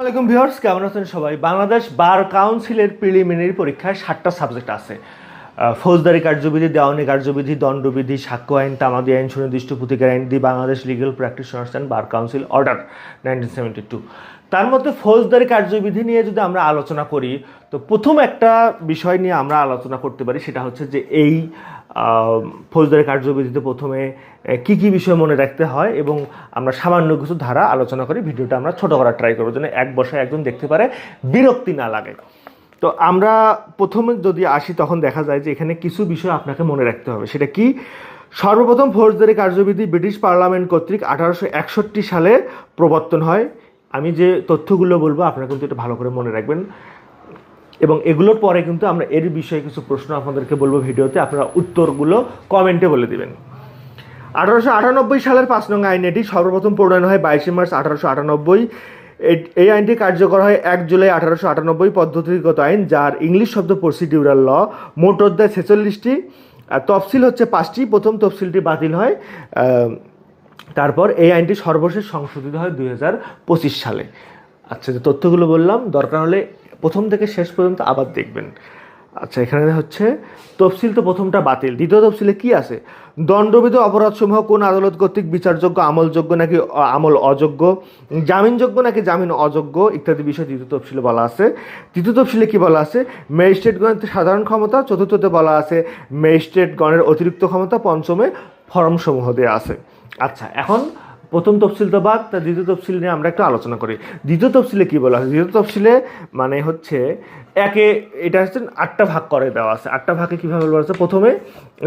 আসসালামাইকুম ভিউয়ার্স, কেমন আছেন সবাই? বাংলাদেশ বার কাউন্সিলের প্রিলিমিনারি পরীক্ষায় সাতটা সাবজেক্ট আছে। ফৌজদারি কার্যবিধি, দেওয়ানি কার্যবিধি, দণ্ডবিধি, সাক্ষ্য আইন, তামাদি আইন, সুনির্দিষ্ট প্রতিকার আইন the Bangladesh legal practitioners and bar council order nineteen seventy two. তার মধ্যে ফৌজদারি কার্যবিধি নিয়ে যদি আমরা আলোচনা করি, তো প্রথম একটা বিষয় নিয়ে আমরা আলোচনা করতে পারি, সেটা হচ্ছে যে এই ফৌজদারি কার্যবিধিতে প্রথমে কি কি বিষয় মনে রাখতে হয় এবং আমরা সামান্য কিছু ধারা আলোচনা করি ভিডিওটা আমরা ছোট করার ট্রাই করব যেন এক বসায় একজন দেখতে পারে, বিরক্তি না লাগে। তো আমরা প্রথমে যদি আসি, তখন দেখা যায় যে এখানে কিছু বিষয় আপনাকে মনে রাখতে হবে। সেটা কি? সর্বপ্রথম ফৌজদারি কার্যবিধি ব্রিটিশ পার্লামেন্ট কর্তৃক আঠারোশো একষট্টি সালে প্রবর্তন হয়। আমি যে তথ্যগুলো বলব, আপনারা কিন্তু এটা ভালো করে মনে রাখবেন। এবং এগুলোর পরে কিন্তু আমরা এর বিষয়ে কিছু প্রশ্ন আপনাদেরকে বলব ভিডিওতে। আপনারা উত্তরগুলো কমেন্টে বলে দেবেন। আঠারোশো আটানব্বই সালের পাঁচ নং আইন এটি সর্বপ্রথম প্রণয়ন হয় বাইশে মার্চ আঠারোশো আটানব্বই। এই আইনটি কার্যকর হয় এক জুলাই আঠারোশো আটানব্বই পদ্ধতিগত আইন, যার ইংলিশ শব্দ প্রসিডিউরাল ল। মোট অধ্যায় ছেচল্লিশটি। আর তফসিল হচ্ছে পাঁচটি। প্রথম তফসিলটি বাতিল হয় তারপর এই আইনটি সর্বশেষ সংশোধিত হয় দুই হাজার পঁচিশ সালে। আচ্ছা যে তথ্যগুলো বললাম, দরকার হলে প্রথম থেকে শেষ পর্যন্ত আবার দেখবেন। আচ্ছা এখানে হচ্ছে, তফসিল তো প্রথমটা বাতিল। দ্বিতীয় তফসিলে কি আছে? দণ্ডবিধ অপরাধসমূহ কোন আদালত কর্তৃক বিচারযোগ্য, আমলযোগ্য নাকি আমল অযোগ্য, জামিনযোগ্য নাকি জামিন অযোগ্য, ইত্যাদি বিষয় দ্বিতীয় তফসিলে বলা আছে। তৃতীয় তফসিলে কি বলা আছে? ম্যাজিস্ট্রেটগণের সাধারণ ক্ষমতা, চতুর্থতে বলা আছে ম্যাজিস্ট্রেটগণের অতিরিক্ত ক্ষমতা, পঞ্চমে ফরমসমূহ দেওয়া আছে। আচ্ছা এখন প্রথম তফসিল তো বাদ, তা দ্বিতীয় তফসিল নিয়ে আমরা একটু আলোচনা করি। দ্বিতীয় তফসিলে কি বলা আছে দ্বিতীয় তফসিলে মানে হচ্ছে একে, এটা হচ্ছে আটটা ভাগ করে দেওয়া আছে। আটটা ভাগে কীভাবে বলা আছে প্রথমে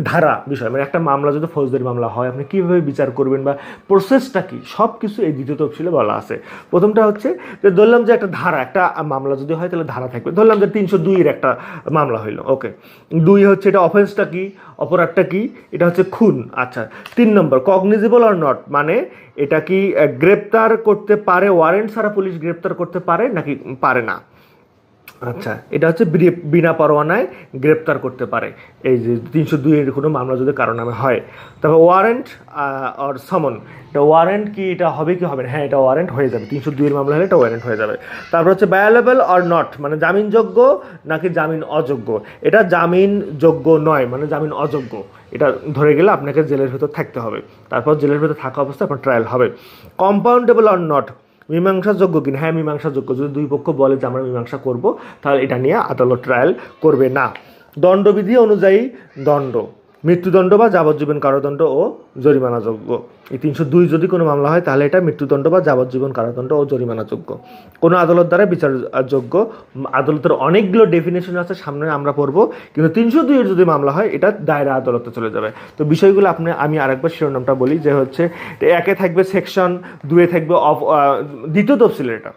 ধারা বিষয় মানে একটা মামলা, যদি ফৌজদারি মামলা হয়, আপনি কীভাবে বিচার করবেন বা প্রসেসটা কি? সব কিছু এই দ্বিতীয় তফসিলে বলা আছে। প্রথমটা হচ্ছে যে ধরলাম যে একটা ধারা, একটা মামলা যদি হয়, তাহলে ধারা থাকবে। ধরলাম যে তিনশো দুইয়ের একটা মামলা হইল, ওকে। দুই হচ্ছে এটা অফেন্সটা কি? অপরাধটা কি? এটা হচ্ছে খুন আচ্ছা। তিন নম্বর কগনিজিবল অর নট মানে এটা কি গ্রেপ্তার করতে পারে ওয়ারেন্ট ছাড়া পুলিশ গ্রেপ্তার করতে পারে নাকি পারে না? আচ্ছা এটা হচ্ছে বিনা পরোয়ানায় গ্রেপ্তার করতে পারে। এই যে তিনশো দুইয়ের কোনো মামলা যদি কারও নামে হয়। তবে ওয়ারেন্ট অর সমন এটা ওয়ারেন্ট কি, এটা হবে কি হবে না? হ্যাঁ এটা ওয়ারেন্ট হয়ে যাবে। তিনশো দুইয়ের মামলা হলে এটা ওয়ারেন্ট হয়ে যাবে। তারপর হচ্ছে বায়ালেবল অর নট মানে জামিনযোগ্য নাকি জামিন অযোগ্য এটা জামিনযোগ্য নয় মানে জামিন অযোগ্য এটা ধরে গেলে আপনাকে জেলের ভেতর থাকতে হবে। তারপর জেলের ভেতর থাকা অবস্থায় আপনার ট্রায়াল হবে। কম্পাউন্ডেবল অর নট মীমাংসাযোগ্য কিনা? হ্যাঁ মীমাংসাযোগ্য। যদি দুই পক্ষ বলে যে আমরা মীমাংসা করব, তাহলে এটা নিয়ে আদালত ট্রায়াল করবে না। দণ্ডবিধি অনুযায়ী দণ্ড। মৃত্যুদণ্ড বা যাবজ্জীবন কারাদণ্ড ও জরিমানাযোগ্য এই তিনশো দুই যদি কোনো মামলা হয়, তাহলে এটা মৃত্যুদণ্ড বা যাবজ্জীবন কারাদণ্ড ও জরিমানাযোগ্য কোনো আদালত দ্বারা বিচারযোগ্য আদালতের অনেকগুলো ডেফিনেশন আছে, সামনে আমরা পড়ব। কিন্তু তিনশো দুইয়ের যদি মামলা হয়, এটা দায়রা আদালতে চলে যাবে। তো বিষয়গুলো আপনি, আমি আরেকবার শিরোনামটা বলি, যে হচ্ছে, একে থাকবে সেকশন দুয়ে থাকবে অফ দ্বিতীয় তফসিলের এটা।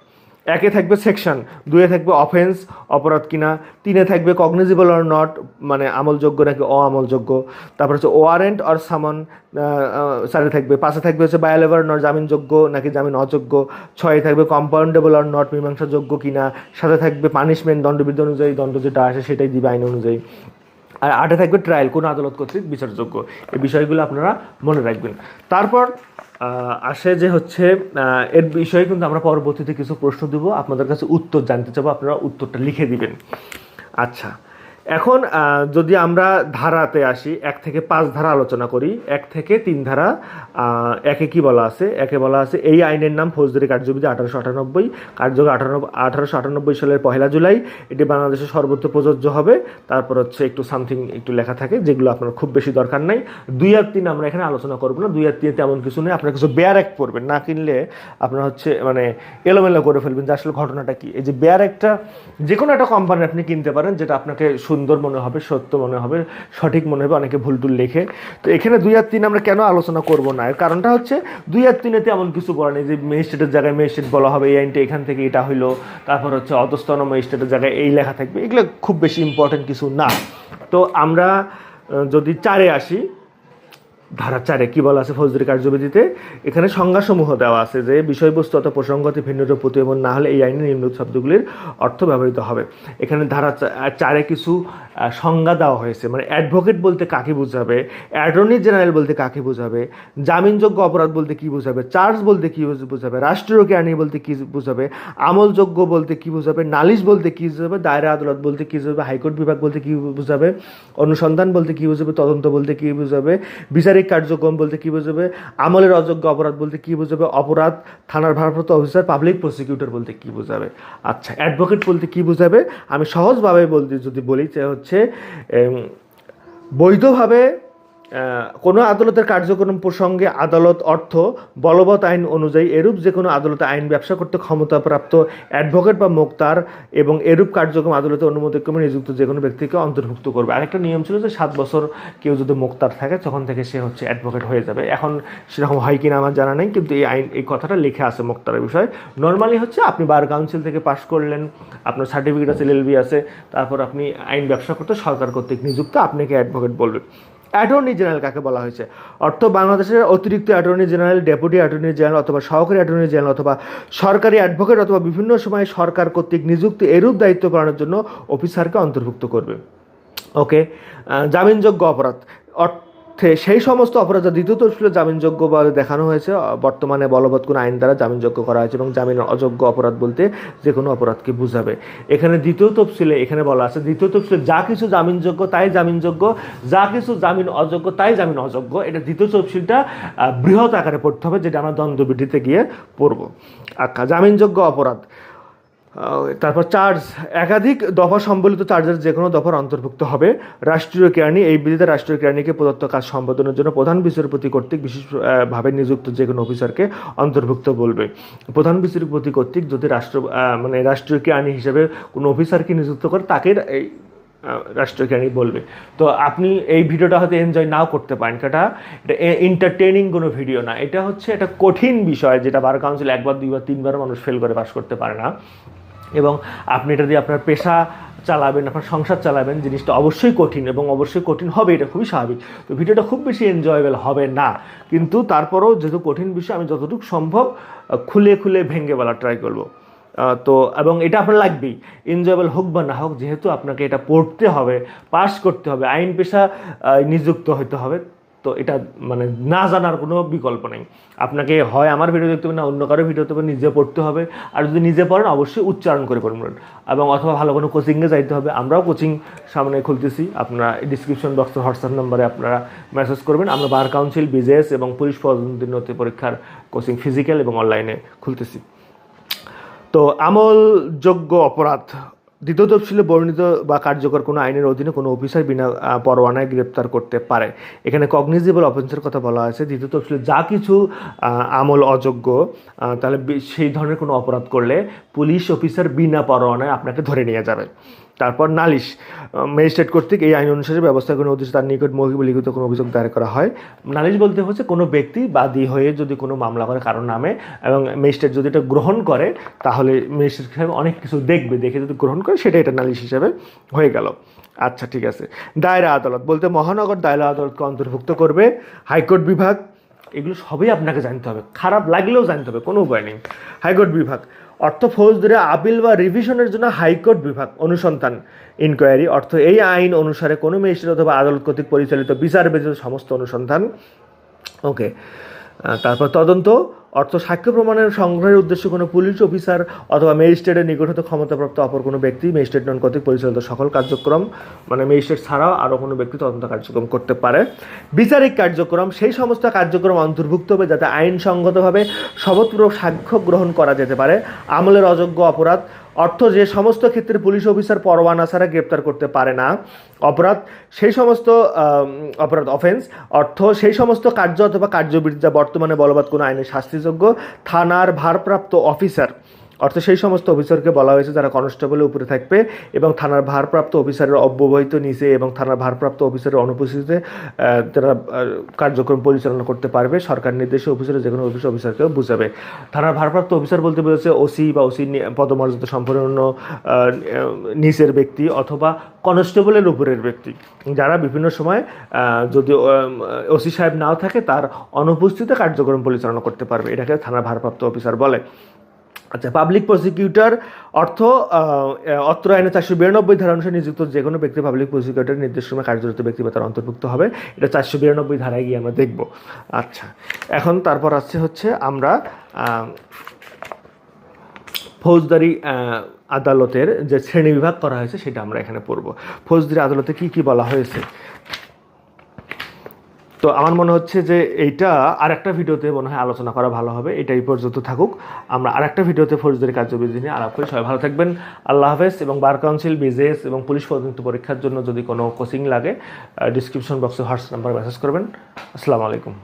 একে থাকবে সেকশন, দুয়ে থাকবে অফেন্স, অপরাধ কিনা, তিনে থাকবে কগনিজিবল অর নট মানে আমলযোগ্য নাকি অআমলযোগ্য। তারপর হচ্ছে ওয়ারেন্ট অর সামন সারে থাকবে পাশে থাকবে হচ্ছে বায়োলেভার নট, জামিনযোগ্য নাকি জামিন অযোগ্য। ছয়ে থাকবে কম্পাউন্ডেবল অর নট, মীমাংসাযোগ্য কিনা, সাথে থাকবে পানিশমেন্ট, দণ্ডবিধি অনুযায়ী দণ্ড যেটা আসে সেটাই দিবে আইন অনুযায়ী। আর আটে থাকবে ট্রায়াল কোন আদালত কর্তৃক বিচারযোগ্য। এই বিষয়গুলো আপনারা মনে রাখবেন। তারপর আসে যে হচ্ছে এর বিষয়ে কিন্তু আমরা পরবর্তীতে কিছু প্রশ্ন দেব। আপনাদের কাছে উত্তর জানতে চাবো, আপনারা উত্তরটা লিখে দিবেন। আচ্ছা এখন যদি আমরা ধারাতে আসি, এক থেকে পাঁচ ধারা আলোচনা করি, এক থেকে তিন ধারা একে কি বলা আছে? একে বলা আছে এই আইনের নাম ফৌজদারি কার্যবিধি আঠারোশো আটানব্বই কার্যকর আঠারো, আঠারোশো আটানব্বই সালের পহেলা জুলাই। এটি বাংলাদেশে সর্বত্র প্রযোজ্য হবে। তারপর হচ্ছে একটু সামথিং একটু লেখা থাকে, যেগুলো আপনার খুব বেশি দরকার নাই। দুই আর তিন আমরা এখানে আলোচনা করব না। দুই আর তিনে তেমন কিছু নেই। আপনার কিছু বেয়ার অ্যাক্ট পড়বেন। না কিনলে আপনার হচ্ছে মানে এলোমেলো করে ফেলবেন যে আসলে ঘটনাটা কি। এই যে বেয়ার একটা যে কোনো একটা কোম্পানি আপনি কিনতে পারেন, যেটা আপনাকে সুন্দর মনে হবে, সত্য মনে হবে, সঠিক মনে হবে, অনেকে ভুল টুল লেখে। তো এখানে দুই আর তিন আমরা কেন আলোচনা করব না? এর কারণটা হচ্ছে দুই আর তিনেতে এমন কিছু বলা নেই যে ম্যাজিস্ট্রেটের জায়গায় ম্যাজিস্ট্রেট বলা হবে, এই আইনটা এখান থেকে এটা হইল, তারপর হচ্ছে অধস্তন ম্যাজিস্ট্রেটের জায়গায় এই লেখা থাকবে। এগুলো খুব বেশি ইম্পর্টেন্ট কিছু না। তো আমরা যদি চারে আসি ধারা চারে কি বলা আছে ফৌজদারি কার্যবিধিতে? এখানে সংজ্ঞাসমূহ দেওয়া আছে যে বিষয়বস্তু অথবা প্রসঙ্গতে ভিন্নরূপ প্রতিবেদন না হলে এই আইনে নিম্ন শব্দগুলির অর্থ ব্যবহৃত হবে। এখানে ধারা চারে কিছু সংজ্ঞা দেওয়া হয়েছে। মানে অ্যাডভোকেট বলতে কাকে বোঝাবে? অ্যাটর্নি জেনারেল বলতে কাকে বোঝাবে? জামিনযোগ্য অপরাধ বলতে কি বোঝাবে? চার্জ বলতে কি বোঝাবে? রাষ্ট্রীয় জ্ঞানী বলতে কি বোঝাবে? আমলযোগ্য বলতে কি বোঝাবে? নালিশ বলতে কি বোঝাবে? দায়রা আদালত বলতে কি বোঝাবে? হাইকোর্ট বিভাগ বলতে কী বোঝাবে? অনুসন্ধান বলতে কি বোঝাবে? তদন্ত বলতে কি বোঝাবে? বিচারিক কার্যক্রম বলতে কি বোঝাবে? আমলের অযোগ্য অপরাধ বলতে কি বোঝাবে? অপরাধ থানার ভারপ্রাপ্ত অফিসার পাবলিক প্রসিকিউটর বলতে কি বোঝাবে? আচ্ছা অ্যাডভোকেট বলতে কি বোঝাবে? আমি সহজভাবে বলতে যদি বলি যে হচ্ছে বৈধভাবে কোনো আদালতের কার্যক্রম প্রসঙ্গে আদালত অর্থ, বলবৎ আইন অনুযায়ী এরূপ যে কোনো আদালতে আইন ব্যবসা করতে ক্ষমতাপ্রাপ্ত অ্যাডভোকেট বা মোক্তার এবং এরূপ কার্যক্রম আদালতের অনুমতিক্রমে নিযুক্ত যে কোনো ব্যক্তিকে অন্তর্ভুক্ত করবে। আরেকটা নিয়ম ছিল যে সাত বছর কেউ যদি মোক্তার থাকে, তখন থেকে সে হচ্ছে অ্যাডভোকেট হয়ে যাবে। এখন সেরকম হয় কিনা আমার জানা নেই, কিন্তু এই আইন, এই কথাটা লেখা আছে মোক্তারের বিষয়। নর্মালি হচ্ছে আপনি বার কাউন্সিল থেকে পাশ করলেন, আপনার সার্টিফিকেট আছে এলএলবি আছে, তারপর আপনি আইন ব্যবসা করতে সরকার কর্তৃক নিযুক্ত, আপনাকে অ্যাডভোকেট বলবে। অ্যাটর্নি জেনারেল কাকে বলা হয়েছে? অর্থ বাংলাদেশের অতিরিক্ত attorney general, deputy attorney general অথবা সহকারী অ্যাটর্নি জেনারেল অথবা সরকারি অ্যাডভোকেট অথবা বিভিন্ন সময়ে সরকার কর্তৃক নিযুক্তি এরূপ দায়িত্ব পালনের জন্য অফিসারকে অন্তর্ভুক্ত করবে। ওকে? জামিনযোগ্য অপরাধ। অর্থে সেই সমস্ত অপরাধ দ্বিতীয় তফসিলে জামিনযোগ্য বলে দেখানো হয়েছে। বর্তমানে বলবৎ কোনো আইন দ্বারা জামিনযোগ্য করা হয়েছে এবং জামিন অযোগ্য অপরাধ বলতে যে কোনো অপরাধকে বুঝাবে। এখানে দ্বিতীয় তফসিলে এখানে বলা আছে, দ্বিতীয় তফসিলে যা কিছু জামিনযোগ্য তাই জামিনযোগ্য, যা কিছু জামিন অযোগ্য তাই জামিন অযোগ্য। এটা দ্বিতীয় তফসিলটা বৃহৎ আকারে পড়তে হবে, যেটা আমরা দ্বন্দ্ববিধিতে গিয়ে পড়ব। আচ্ছা জামিনযোগ্য অপরাধ। তারপর চার্জ একাধিক দফা সম্বলিত চার্জের যে কোনো দফার অন্তর্ভুক্ত হবে। রাষ্ট্রীয় কেরানি এই বিধিতে রাষ্ট্রীয় কেরানিকে প্রদত্ত কাজ সম্পাদনের জন্য প্রধান বিচারপতি কর্তৃক বিশেষভাবে নিযুক্ত যে কোনো অফিসারকে অন্তর্ভুক্ত বলবে। প্রধান বিচারপতি কর্তৃক যদি রাষ্ট্র মানে রাষ্ট্রীয় কেরানি হিসেবে কোনো অফিসারকে নিযুক্ত করে, তাকে এই রাষ্ট্রীয় কেরানি বলবে। তো আপনি এই ভিডিওটা হয়তো এনজয় নাও করতে পারেন এটা এটা এন্টারটেনিং কোনো ভিডিও না। এটা হচ্ছে একটা কঠিন বিষয়, যেটা বার কাউন্সিল একবার, দুইবার তিনবার মানুষ ফেল করে পাস করতে পারে না। এবং আপনি এটা দিয়ে আপনার পেশা চালাবেন, আপনার সংসার চালাবেন, জিনিসটা অবশ্যই কঠিন এবং অবশ্যই কঠিন হবে, এটা খুবই স্বাভাবিক। তো ভিডিওটা খুব বেশি এনজয়েবল হবে না। কিন্তু তারপরেও যেহেতু কঠিন বিষয়, আমি যতটুকু সম্ভব খুলে খুলে ভেঙে বলার ট্রাই করব। তো, এবং এটা আপনার লাগবেই। এনজয়েবল হোক বা না হোক, যেহেতু আপনাকে এটা পড়তে হবে পাস করতে হবে, আইন পেশা নিযুক্ত হতে হবে। তো এটা মানে না জানার কোনো বিকল্প নেই। আপনাকে হয় আমার ভিডিও দেখতে হবে না অন্য কারও ভিডিও দেখতে হবে, নিজে পড়তে হবে। আর যদি নিজে পড়েন, অবশ্যই উচ্চারণ করে পড়বেন এবং অথবা ভালো কোনো কোচিংয়ে যাইতে হবে। আমরাও কোচিং সামনে খুলতেছি। আপনারা ডিসক্রিপশন বক্সে হোয়াটসঅ্যাপ নাম্বারে আপনারা মেসেজ করবেন। আমরা বার কাউন্সিল বিজেএস এবং পুলিশ পদোন্নতি পরীক্ষার কোচিং ফিজিক্যাল এবং অনলাইনে খুলতেছি। তো আমলযোগ্য অপরাধ দ্বিতীয় তফসিলে বর্ণিত বা কার্যকর কোনো আইনের অধীনে কোনো অফিসার বিনা পরোয়ানায় গ্রেপ্তার করতে পারে। এখানে কগনিজেবল অফেন্সের কথা বলা আছে দ্বিতীয় তফসিলে যা কিছু আমল অযোগ্য তাহলে সেই ধরনের কোনো অপরাধ করলে পুলিশ অফিসার বিনা পরোয়ানায় আপনাকে ধরে নিয়ে যাবে। তারপর নালিশ ম্যাজিস্ট্রেট কর্তৃক এই আইন অনুসারে ব্যবস্থা কোনো উদ্দেশ্যে তার নিকট মৌখিক লিখিত কোনো অভিযোগ দায়ের করা হয়। নালিশ বলতে হচ্ছে কোনো ব্যক্তি বাদী হয়ে যদি কোনো মামলা করে কারণ নামে এবং ম্যাজিস্ট্রেট যদি এটা গ্রহণ করে, তাহলে ম্যাজিস্ট্রেট হিসাবে অনেক কিছু দেখবে, দেখে যদি গ্রহণ করে, সেটা এটা নালিশ হিসাবে হয়ে গেল। আচ্ছা ঠিক আছে। দায়রা আদালত বলতে মহানগর দায়রা আদালতকে অন্তর্ভুক্ত করবে, হাইকোর্ট বিভাগ, এগুলো সবই আপনাকে জানতে হবে। খারাপ লাগলেও জানতে হবে, কোনো উপায় নেই। হাইকোর্ট বিভাগ অর্থ ফৌজদারি, আপিল বা রিভিশনের জন্য হাইকোর্ট বিভাগ, অনুসন্ধান। ইনকোয়ারি অর্থ এই আইন অনুসারে কোনো ম্যাজিস্ট্রেট অথবা আদালত কর্তৃক পরিচালিত বিচার ব্যতীত সমস্ত অনুসন্ধান। ওকে তারপর তদন্ত অর্থ সাক্ষ্য প্রমাণের সংগ্রহের উদ্দেশ্যে কোনো পুলিশ অফিসার অথবা ম্যাজিস্ট্রেটের নিকট হতে ক্ষমতাপ্রাপ্ত অপর কোনো ব্যক্তি, ম্যাজিস্ট্রেট নন কর্তৃক পরিচালিত সকল কার্যক্রম মানে ম্যাজিস্ট্রেট ছাড়াও আরও কোনো ব্যক্তি তদন্ত কার্যক্রম করতে পারে। বিচারিক কার্যক্রম, সেই সমস্ত কার্যক্রম অন্তর্ভুক্ত হবে যাতে আইনসঙ্গতভাবে শপথপূর্বক সাক্ষ্য গ্রহণ করা যেতে পারে। আমলের অযোগ্য অপরাধ অর্থ যে সমস্ত ক্ষেত্রে পুলিশ অফিসার পরোয়ানা ছাড়া গ্রেপ্তার করতে পারে না, অপরাধ সেই সমস্ত অপরাধ অফেন্স অর্থ সেই সমস্ত কার্য অথবা কার্যবিধি যা বর্তমানে বলবৎ কোনো আইনে শাস্তিযোগ্য, থানার ভারপ্রাপ্ত অফিসার অর্থাৎ সেই সমস্ত অফিসারকে বলা হয়েছে যারা কনস্টেবলের উপরে থাকবে এবং থানার ভারপ্রাপ্ত অফিসারের অব্যবহিত নিচে এবং থানার ভারপ্রাপ্ত অফিসারের অনুপস্থিতিতে তারা কার্যক্রম পরিচালনা করতে পারবে, সরকার নির্দেশে অফিসারের যে কোনো অফিস অফিসারকেও বুঝাবে। থানার ভারপ্রাপ্ত অফিসার বলতে বোঝাচ্ছে ওসি বা ওসি পদমর্যাদা সম্পন্ন নিচের ব্যক্তি অথবা কনস্টেবলের উপরের ব্যক্তি। যারা বিভিন্ন সময় যদি ওসি সাহেব নাও থাকে, তার অনুপস্থিতিতে কার্যক্রম পরিচালনা করতে পারবে। এটাকে থানার ভারপ্রাপ্ত অফিসার বলে। আচ্ছা পাবলিক প্রসিকিউটর অর্থ অত্র আইনে চারশো বিরানব্বই ধারা অনুসারে নিযুক্ত যে কোনো ব্যক্তি পাবলিক প্রসিকিউটরের নির্দেশ সময় কার্যরত ব্যক্তি বা তার অন্তর্ভুক্ত হবে। এটা চারশো বিরানব্বই ধারায় গিয়ে আমরা দেখব। আচ্ছা এখন তারপর আছে হচ্ছে আমরা ফৌজদারি আদালতের যে শ্রেণীবিভাগ করা হয়েছে সেটা আমরা এখানে পড়ব। ফৌজদারি আদালতে কি কি বলা হয়েছে? তো আমার মনে হচ্ছে যে এইটা আর একটা ভিডিওতে মনে হয় আলোচনা করা ভালো হবে এটা এই পর্যন্ত থাকুক। আমরা আর একটা ভিডিওতে ফৌজদারি কার্যবিধি নিয়ে আলাপ করি। সবাই ভালো থাকবেন। আল্লাহ হাফেজ এবং বার কাউন্সিল বিজেস এবং পুলিশ পদন্ত পরীক্ষার জন্য যদি কোনো কোচিং লাগে ডিসক্রিপশন বক্সে হোয়াটসঅ্যাপ নাম্বার মেসেজ করবেন। আসসালামু আলাইকুম।